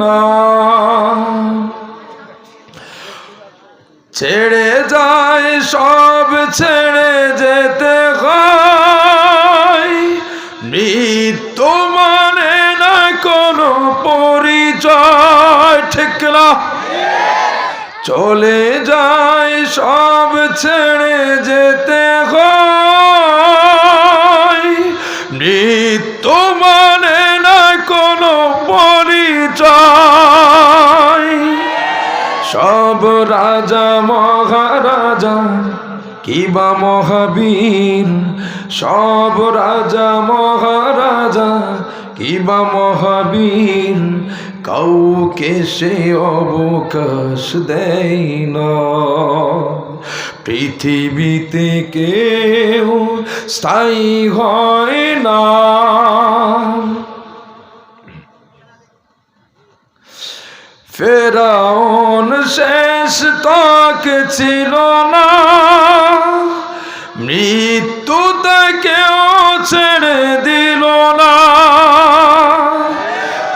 না। ছেড়ে যায়, সব ছেড়ে যেতে মৃত্যু মানে না কোনো পরিচয়, ঠিক না চলে যায়, সব ছেড়ে যেতে হয়। পরিচয় সব রাজা, মহারাজা কিবা মহাবীর? সব রাজা, মহারাজা কিবা মহাবীর? কাউকে সে অবকাশ দেয় না। পৃথিবীতে কেউ স্থায়ী হয় না। ফেরাউন শেষ তক ছিল না। মৃত্যু তাকেও ছেড়ে দিল না।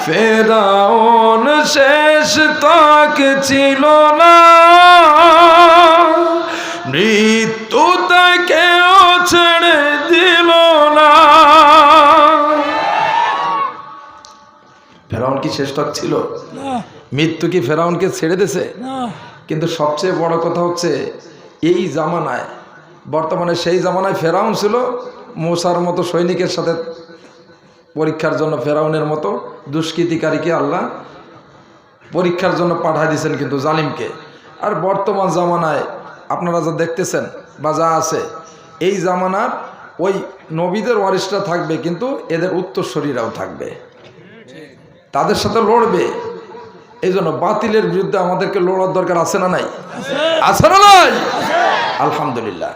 ফেরাউন শেষ তক ছিল না। মৃত্যু তাকেও ছেড়ে দিল না। ফেরাউন কি শেষ তক ছিল? মৃত্যু কি ফেরাউনকে ছেড়ে দিছে কিন্তু সবচেয়ে বড় কথা হচ্ছে এই জামানায় বর্তমানে সেই জামানায় ফেরাউন ছিল মোসার মতো সৈনিকের সাথে পরীক্ষার জন্য ফেরাউনের মতো দুষ্কৃতিকারীকে আল্লাহ পরীক্ষার জন্য পাঠাই দিয়েছেন কিন্তু জালিমকে। আর বর্তমান জামানায় আপনারা যা দেখতেছেন বা যা আছে এই জামানার ওই নবীদের ওয়ারিসটা থাকবে কিন্তু এদের উত্তরসরীরাও থাকবে। তাদের সাথে লড়বে। এই জন্য বাতিলের বিরুদ্ধে আমাদেরকে লড়ার দরকার আছে না নাই? আছে না নাই? আলহামদুলিল্লাহ।